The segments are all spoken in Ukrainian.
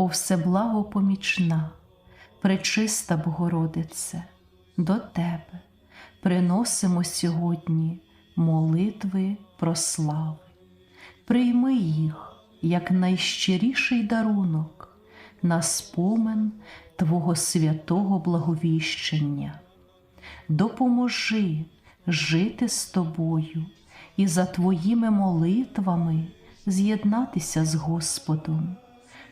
О всеблагопомічна, пречиста Богородице, до Тебе приносимо сьогодні молитви про слави. Прийми їх як найщиріший дарунок на спомин Твого святого благовіщення. Допоможи жити з тобою і за Твоїми молитвами з'єднатися з Господом,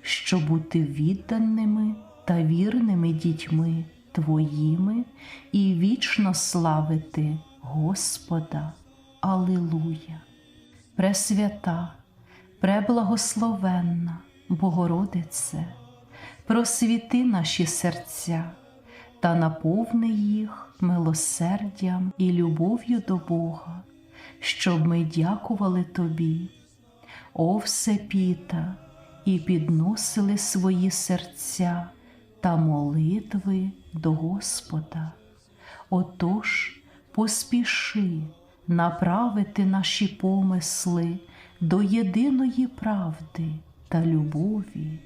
щоб бути відданими та вірними дітьми Твоїми і вічно славити Господа. Алилуя! Пресвята, преблагословенна Богородице, просвіти наші серця та наповни їх милосердям і любов'ю до Бога, щоб ми дякували Тобі, о Всепіта, і підносили свої серця та молитви до Господа. Отож, поспіши направити наші помисли до єдиної правди та любові,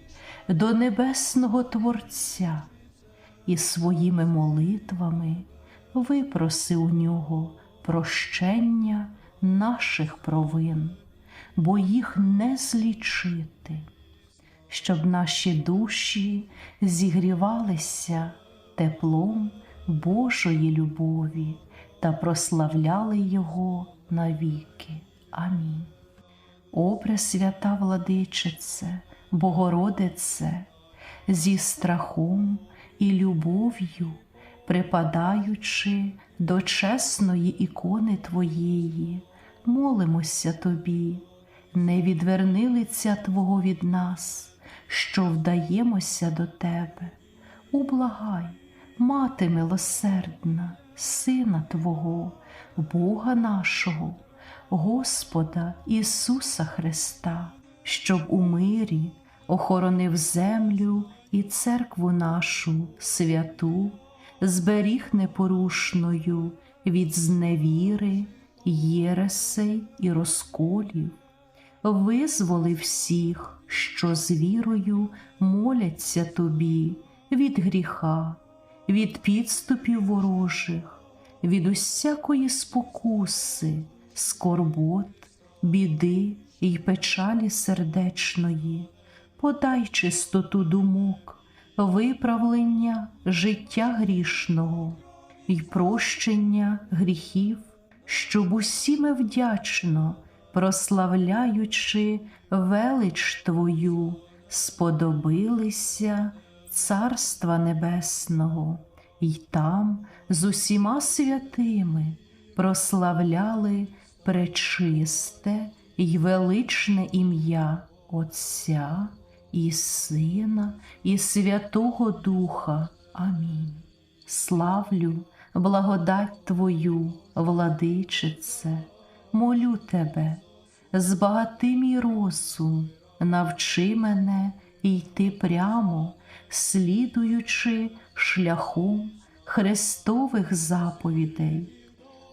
до Небесного Творця і своїми молитвами випроси у нього прощення наших провин, бо їх не злічити, щоб наші душі зігрівалися теплом Божої любові та прославляли Його навіки. Амінь. О Пресвята владичице, Богородице, зі страхом і любов'ю, припадаючи до чесної ікони Твоєї, молимося Тобі, не відверни лиця Твого від нас, що вдаємося до Тебе. Ублагай, мати милосердна, Сина Твого, Бога нашого, Господа Ісуса Христа, щоб у мирі охоронив землю і церкву нашу святу, зберіг непорушною від зневіри, єресей і розколів, визволи всіх, що з вірою моляться тобі від гріха, від підступів ворожих, від усякої спокуси, скорбот, біди й печалі сердечної, подай чистоту думок, виправлення життя грішного й прощення гріхів, щоб усі ми вдячно, прославляючи велич Твою, сподобилися Царства Небесного, й там з усіма святими прославляли пречисте й величне ім'я Отця і Сина, і Святого Духа. Амінь. Славлю, благодать Твою, владичице, молю Тебе, збагати мій розум, навчи мене йти прямо, слідуючи шляхом Христових заповідей,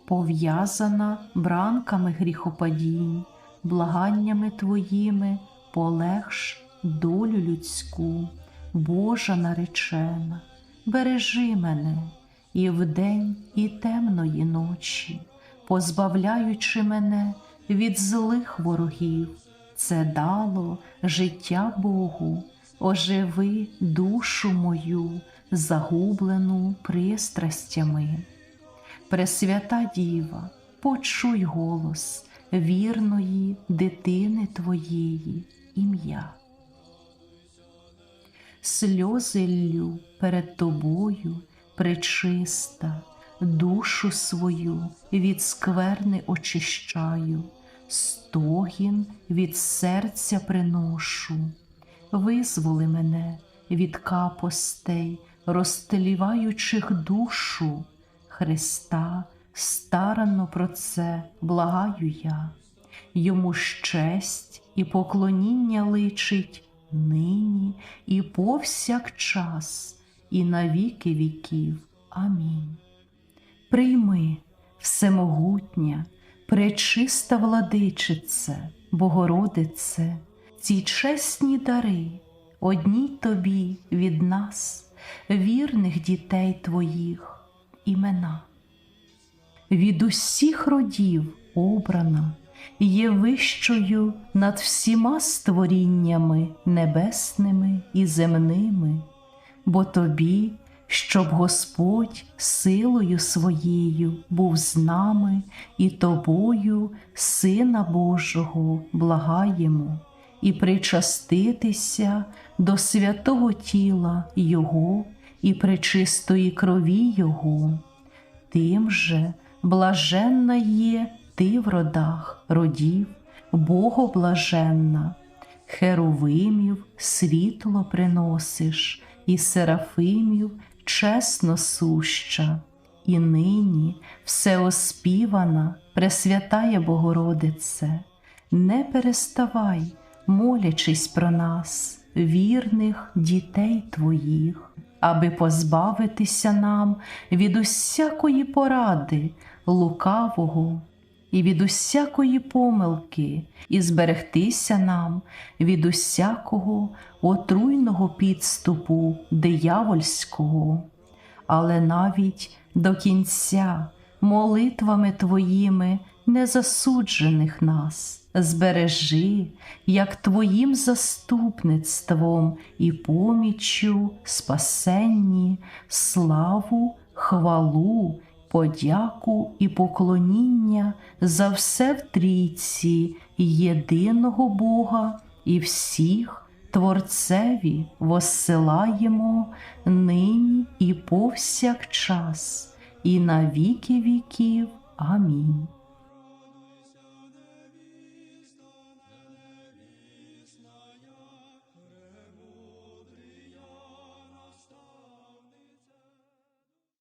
пов'язана бранками гріхопадінь, благаннями Твоїми полегш долю людську, Божа наречена, бережи мене і вдень, і темної ночі, позбавляючи мене від злих ворогів, це дало життя Богу, оживи душу мою, загублену пристрастями. Пресвята Діва, почуй голос вірної дитини Твоєї ім'я. Сльози ллю перед тобою, пречиста, душу свою від скверни очищаю, стогін від серця приношу, визволи мене від капостей, розстеліваючих душу Христа, старанно про це благаю я, йому ж честь і поклоніння личить нині і повсякчас, і на віки віків. Амінь. Прийми, всемогутня, пречиста владичице, Богородице, ці чесні дари, одній тобі від нас, вірних дітей твоїх, імена. Від усіх родів обрана є вищою над всіма створіннями небесними і земними, бо тобі, щоб Господь силою своєю був з нами і тобою, Сина Божого, благаємо, і причаститися до святого тіла Його і пречистої крові Його. Тим же блаженна є ти в родах родів, Богоблаженна, Херовимів світло приносиш, і серафимів чесно суща, і нині всеоспівана, Пресвятая Богородице, не переставай, молячись про нас, вірних дітей Твоїх, аби позбавитися нам від усякої поради, лукавого і від усякої помилки, і зберегтися нам від усякого отруйного підступу диявольського, але навіть до кінця молитвами Твоїми незасуджених нас збережи, як Твоїм заступництвом і поміччю спасенні, славу, хвалу, подяку і поклоніння за все в трійці єдиного Бога і всіх Творцеві воссилаємо нині і повсякчас, і на віки віків. Амінь.